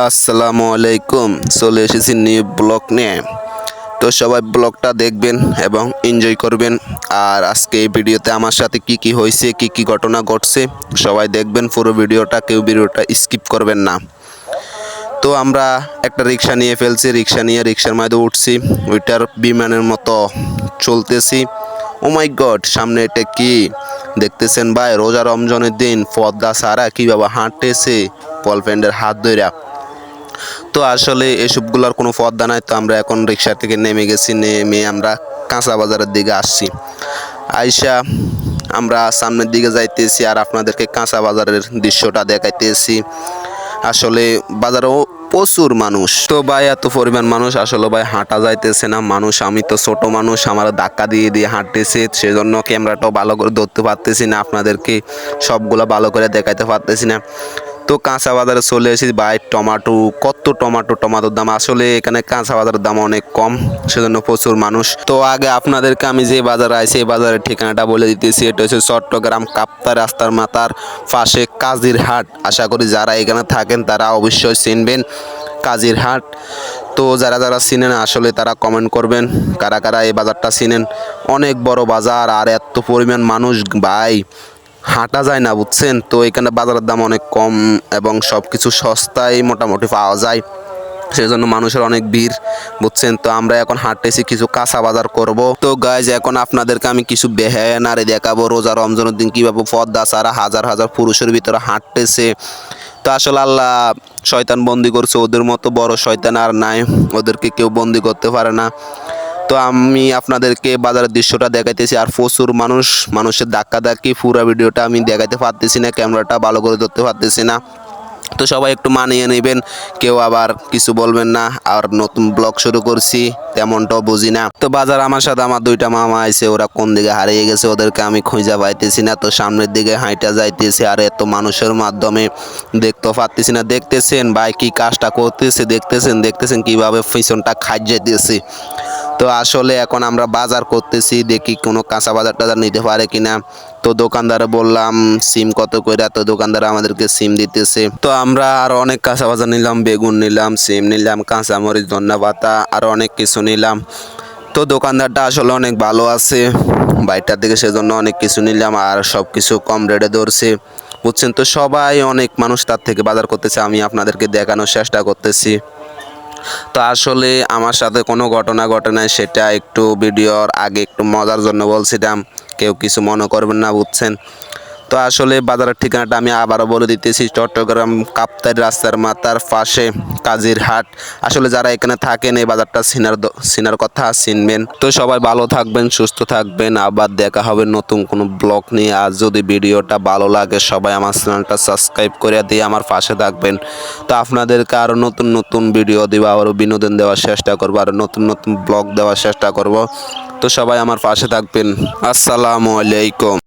আসসালামু আলাইকুম। চলে এসেছি নিউ ব্লগ নিয়ে। তো সবাই ব্লগটা দেখবেন এবং এনজয় করবেন। আর আজকে এই ভিডিওতে আমার সাথে কি কি হয়েছে, কি কি ঘটনা ঘটছে, সবাই দেখবেন। পুরো ভিডিওটা, কেউ ভিডিওটা স্কিপ করবেন না। তো আমরা একটা রিক্সা নিয়ে ফেলছি, রিক্সা নিয়ে, রিক্সার মধ্যে উঠছি। ওইটার বিমানের মতো চলতেছি। ও মাই গড সামনে এটা কি? দেখতেছেন ভাই, রোজা রমজানের দিন পদ্মা সারা কীভাবে হাঁটতেছে। বলফ্রেন্ডের হাত ধইরা। তো আসলে এসবগুলোর কোনো পদ্মা নাই, তো আমরা এখন রিক্সা থেকে নেমে গেছি, নেমে আমরা কাঁচা বাজারের দিকে আসছি। আইসা আমরা সামনের দিকে যাইতেছি আর আপনাদেরকে কাঁচা বাজারের দৃশ্যটা দেখাইতেছি। আসলে বাজারেও প্রচুর মানুষ। তো ভাই, এত পরিমাণ মানুষ, আসলে ভাই হাঁটা যাইতেছে না। মানুষ, আমি তো ছোট মানুষ, আমার ধাক্কা দিয়ে দিয়ে হাঁটতেছে, সেজন্য ক্যামেরাটাও ভালো করে ধরতে পারতেছি না, আপনাদেরকে সবগুলো ভালো করে দেখাইতে পারতেছি না। তো কাঁচা বাজারে চলে এসেছি। ভাই, টমাটো, কত টমাটো, টমাটোর দাম? আসলে এখানে কাঁচা বাজারের দাম অনেক কম, সেজন্য প্রচুর মানুষ। তো আগে আপনাদেরকে আমি যে বাজারে আছি এই বাজারের ঠিকানাটা বলে দিতেছি। এটা হচ্ছে চট্টগ্রাম কাপ্তা রাস্তার মাথার পাশে কাজির হাট আশা করি যারা এখানে থাকেন, তারা অবশ্যই চিনবেন কাজির হাট তো যারা যারা চিনেন, আসলে তারা কমেন্ট করবেন, কারা কারা এই বাজারটা চিনেন। অনেক বড় বাজার আর এত পরিমাণ মানুষ, ভাই। হাঁটা যায় না, বুঝছেন? তো এখানে বাজারের দাম অনেক কম এবং সব কিছু সস্তায় মোটামুটি পাওয়া যায়। সেই জন্য মানুষের অনেক ভিড়, বুঝছেন? তো আমরা এখন হাঁটতেছি, কিছু কাঁচা বাজার করব। তো গাইজ এখন আপনাদেরকে আমি কিছু বেহানারে দেখাবো। রোজা রমজানের দিন কীভাবে পদ্মা সারা হাজার হাজার পুরুষের ভিতরে হাঁটতেছে। তো আসলে আল্লাহ শয়তান বন্দি করছে ওদের মতো, বড় শয়তান আর নাই। ওদেরকে কেউ বন্দি করতে পারে না। তো আমি আপনাদেরকে বাজারের দৃশ্যটা দেখাইতেছি। আর প্রচুর মানুষ, মানুষের ধাক্কা ধাক্কি পুরো ভিডিওটা আমি দেখাইতে পারতেছি না, ক্যামেরাটা ভালো করে ধরতে পারতেছি না। তো সবাই একটু মানিয়ে নেবেন, কেউ আবার কিছু বলবেন না, আর নতুন ব্লগ শুরু করছি, তেমনটাও বুঝি না। তো বাজার আমার সাথে আমার দুইটা মামা আছে ওরা কোন দিকে হারিয়ে গেছে ওদেরকে আমি খুঁজে পাইতেছি না, তো সামনের দিকে হাইটা যাইতেছে, আর এত মানুষের মাধ্যমে দেখতে পারতেছি না। দেখতেছেন ভাই কি কাজটা করতেছে, দেখতেছেন দেখতেছেন কীভাবে পিছনটা খাই যেতেছে তো আসলে এখন আমরা বাজার করতেছি, দেখি কোনো কাঁচা বাজার টাজার নিতে পারে কিনা। তো দোকানদারে বললাম, সিম কত করে তো দোকানদার আমাদেরকে সিম দিতেছে। তো আমরা আর অনেক কাঁচা বাজার নিলাম, বেগুন নিলাম, সিম নিলাম কাঁচামরিচ ধন্যা পাতা, আর অনেক কিছু নিলাম। তো দোকানদারটা আসলে অনেক ভালো আছে। বাইটার দিকে সেজন্য অনেক কিছু নিলাম আর সব কিছু কম রেটে ধরছে। বুঝছেন তো? সবাই অনেক মানুষ তার থেকে বাজার করতেছে, আমি আপনাদেরকে দেখানোর চেষ্টা করতেছি। তো আসলে আমার সাথে কোনো ঘটনা ঘটে নাই, সেটা একটু ভিডিওর আগে একটু মজার জন্য বলছিলাম। কেউ কিছু মনে করবেন না, বুঝছেন? তো আসলে বাজারের ঠিকানাটা আমি আবারও বলে দিতেছি, চট্টগ্রাম কাপ্তাই রাস্তার মাথার পাশে। কাজির হাট। আসলে যারা এখানে থাকেন, এই বাজারটা চিনার দ- চিনার কথা চিনবেন। তো সবাই ভালো থাকবেন, সুস্থ থাকবেন। আবার দেখা হবে নতুন কোনো ব্লগ নিয়ে। আর যদি ভিডিওটা ভালো লাগে, সবাই আমার চ্যানেলটা সাবস্ক্রাইব করে দিয়ে আমার পাশে থাকবেন। তো আপনাদেরকে আরও নতুন নতুন ভিডিও দেবো আরও বিনোদন দেওয়ার চেষ্টা করব আরও নতুন নতুন ব্লগ দেওয়ার চেষ্টা করব। তো সবাই আমার পাশে থাকবেন। আসসালামু আলাইকুম।